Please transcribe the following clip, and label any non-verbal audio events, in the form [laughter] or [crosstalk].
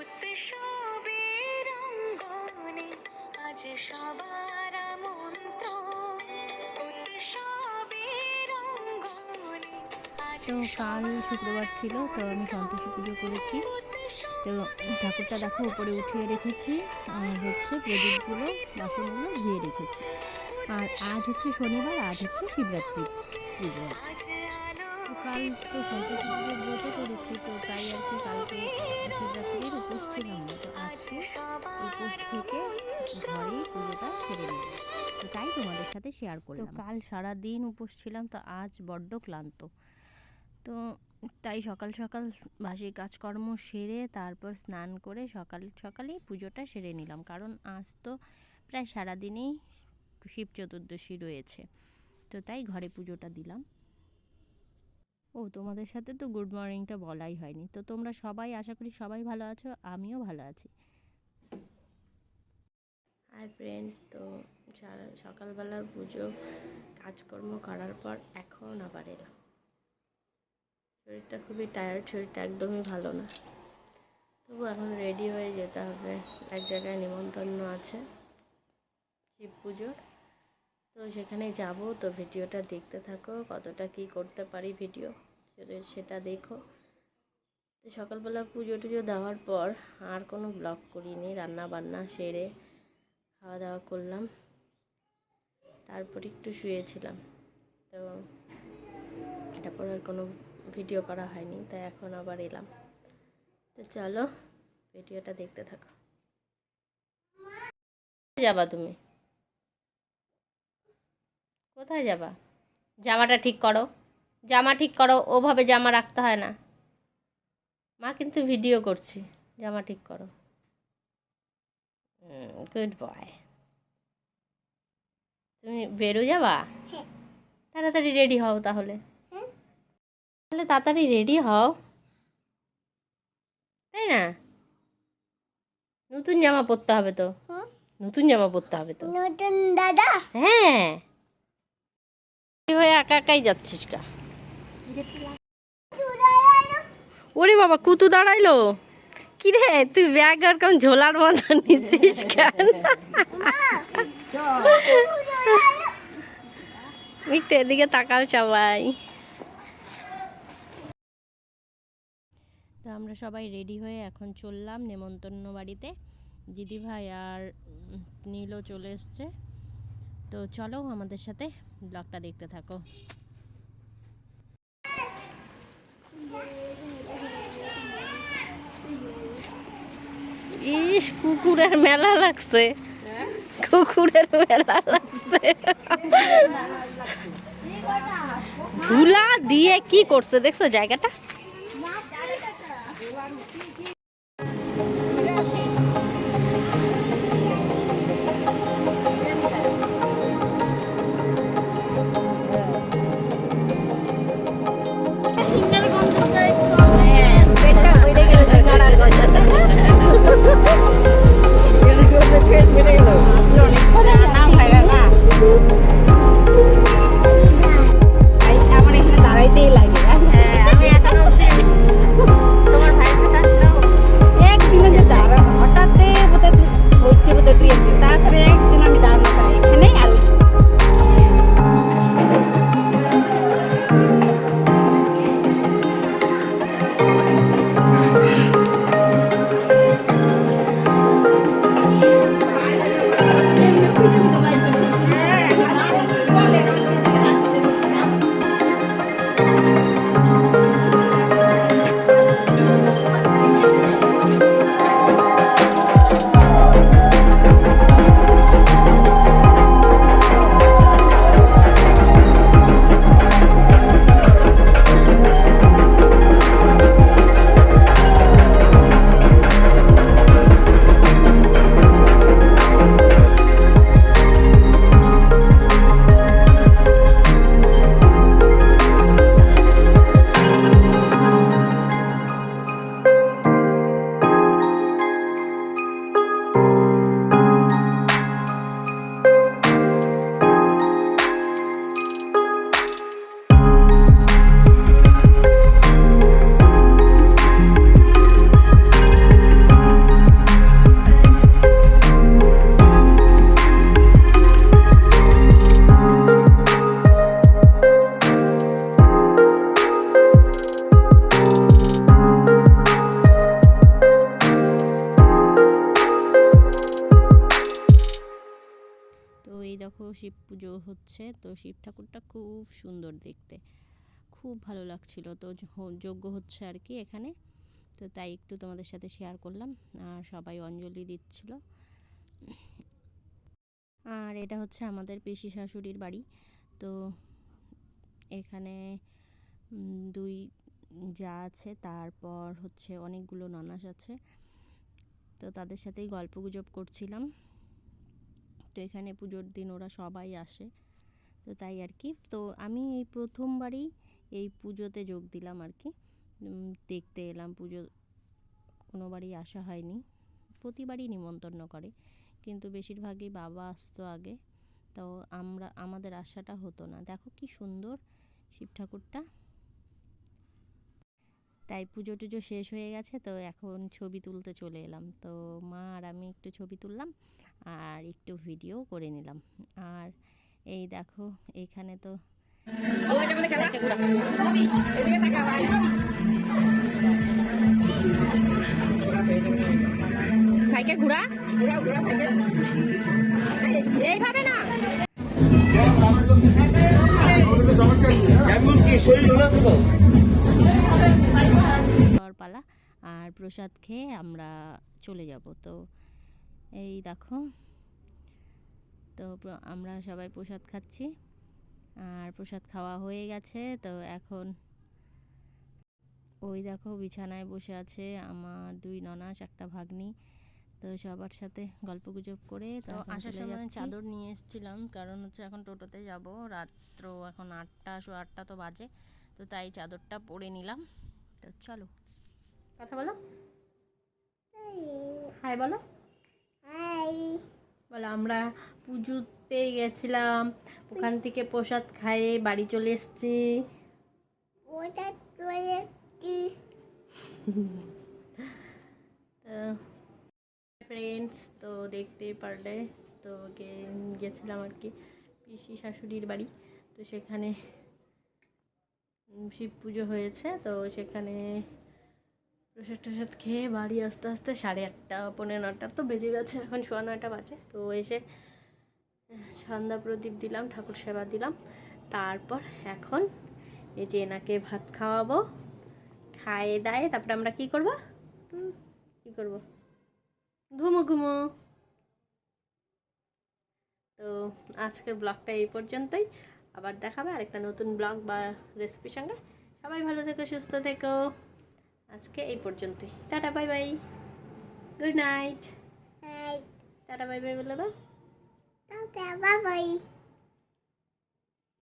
উৎসবের অঙ্গনে আজ সবার উৎসবের অঙ্গনে তো কাল শুক্রবার ছিল তো আমি সন্তোষী পুজো করেছি। তো ঠাকুরটা দেখো উপরে উঠিয়ে রেখেছি। আর হচ্ছে প্রদীপগুলো বাসনগুলো ধুয়ে রেখেছি। আর আজ হচ্ছে শনিবার আজ হচ্ছে শিবরাত্রি পুজো। কাল তো সন্তোষী পুজোর ব্রত করেছি তো তাই আর কি কালকে শিবরাত্রির তো উপোস থেকে ঘরেই পুজোটা সেরে নিলাম তো তাই তোমাদের সাথে শেয়ার করলাম। কাল সারা দিন উপোস ছিলাম তো আজ বড্ড ক্লান্ত। তো তাই সকাল সকাল বাসি কাজকর্ম সেরে তারপর স্নান করে সকাল সকালেই পুজোটা সেরে নিলাম। কারণ আজ তো প্রায় সারাদিনেই শিব চতুর্দশী রয়েছে। তো তাই ঘরে পুজোটা দিলাম। ও তোমাদের সাথে তো গুড মর্নিংটা বলাই হয়নি। তো তোমরা সবাই আশা করি সবাই ভালো আছো আমিও ভালো আছি। হাই ফ্রেন্ড তো সকালবেলার পুজো, কাজকর্ম করার পর এখন আবার এলাম। শরীরটা খুবই টায়ার্ড শরীরটা একদমই ভালো না। তবু এখন রেডি হয়ে যেতে হবে। এক জায়গায় নিমন্ত্রণ আছে শিব পুজোর। তো সেখানে যাব। তো ভিডিওটা দেখতে থাকো, কতটা কি করতে পারি ভিডিও সেটা দেখো। তো সকালবেলা পুজো টুজো দেওয়ার পর আর কোনো ব্লগ করিনি রান্না বান্না সেরে খাওয়া দাওয়া করলাম। তারপর একটু শুয়েছিলাম। তো তারপর আর কোনো ভিডিও করা হয়নি, তাই এখন আবার এলাম। তো চলো ভিডিওটা দেখতে থাকো। যাবা তুমি? কোথায় যাবা? জামাটা ঠিক করো। জামা ঠিক করো, ওভাবে জামা রাখতে হয় না। মা কিন্তু ভিডিও করছি, জামা ঠিক করো। গুড বয় তুমি বেরো যাবা? তাড়াতাড়ি রেডি হও তাহলে। তাহলে তাড়াতাড়ি রেডি হও। তাই না? নতুন জামা পরতে হবে তো। নতুন জামা পরতে হবে তো। নতুন দাদা? হ্যাঁ। হয়ে একা একাই যাচ্ছিস কা ওরে বাবা কুতু দাঁড়াইলো? কি রে তুই ব্যাগ আর কেমন ঝোলার মতো নিচ্ছিস কেন? একটু এদিকে তাকাও সবাই। তো আমরা সবাই রেডি হয়ে এখন চললাম নেমন্তন্ন বাড়িতে। দিদিভাই আর নীলও চলে এসছে। তো চলো আমাদের সাথে ব্লগটা দেখতে থাকো। ইস কুকুরের মেলা লাগছে। কুকুরের মেলা লাগছে। ধুলা দিয়ে কি করছে? দেখছ জায়গাটা? শিব পুজো হচ্ছে, তো শিব ঠাকুরটা খুব সুন্দর দেখতে। খুব ভালো লাগছিল, তো যজ্ঞ হচ্ছে আর কি এখানে। তো তাই একটু তোমাদের সাথে শেয়ার করলাম, আর সবাই অঞ্জলি দিচ্ছিল। আর এটা হচ্ছে আমাদের পিসি শাশুড়ির বাড়ি, তো এখানে দুই যা আছে, তারপর হচ্ছে অনেকগুলো ননাস আছে। তো তাদের সাথেই গল্প গুজব করছিলাম। তো এখানে পুজোর দিন ওরা সবাই আসে। তো তাই আর কি। তো আমি এই প্রথমবারই এই পুজোতে যোগ দিলাম আর কি। দেখতে এলাম পুজো কোনোবারই আসা হয়নি। প্রতিবারই নিমন্ত্রণ করে। কিন্তু বেশিরভাগই বাবা আসতো আগে। তো আমরা, আমাদের আশাটা হতো না। দেখো কি সুন্দর শিব ঠাকুরটা। তাই পুজো টুজো শেষ হয়ে গেছে তো এখন ছবি তুলতে চলে এলাম। তো মা আর আমি একটু ছবি তুললাম আর একটু ভিডিও করে নিলাম। আর এই দেখো এখানে তো ঘোরা। এইভাবে না। যেমন কি শরীর ভালো আছে প্রসাদ খেয়ে আমরা চলে যাব। তো এই দেখো। তো আমরা সবাই প্রসাদ খাচ্ছি। আর প্রসাদ খাওয়া হয়ে গেছে। তো এখন ওই দেখো বিছানায় বসে আছে আমার দুই ননাস একটা ভাগ্নি। তো সবার সাথে গল্প গুজব করে তো আসার সময় চাদর নিয়ে এসেছিলাম। কারণ হচ্ছে এখন টোটোতে যাব। রাত্র এখন আটটা শো আটটা তো বাজে। তো তাই চাদরটা পরে নিলাম। তো চলো। কথা বলো। হাই বলো। বলো আমরা পুজোতে গেছিলাম ওখান থেকে প্রসাদ খাইয়ে বাড়ি চলে এসেছি। ওটা চলে ফ্রেন্ডস [laughs] তো দেখতেই পারলে তো গেছিলাম আর কি পিসি শাশুড়ির বাড়ি তো সেখানে শিব পুজো হয়েছে তো সেখানে প্রসাদ টসাদ খেয়ে বাড়ি আস্তে আস্তে সাড়ে আটটা পনেরো নটা তো বেজে গেছে, এখন সোয়া নয়টা বাজে। তো এসে, সন্ধ্যা প্রদীপ দিলাম, ঠাকুর সেবা দিলাম। তারপর এখন এই যে এনাকে ভাত খাওয়াবো, খায়ে দায়ে তারপরে আমরা কি করব? কি করব? ঘুমো ঘুমো। তো আজকের ব্লগটা এই পর্যন্তই। আবার দেখাবে আরেকটা নতুন ব্লগ বা রেসিপির সঙ্গে। সবাই ভালো থেকো, সুস্থ থেকো। আজকে এই পর্যন্তই। Tata bye bye. Good night. Tata bye bye বলো না। বাবাই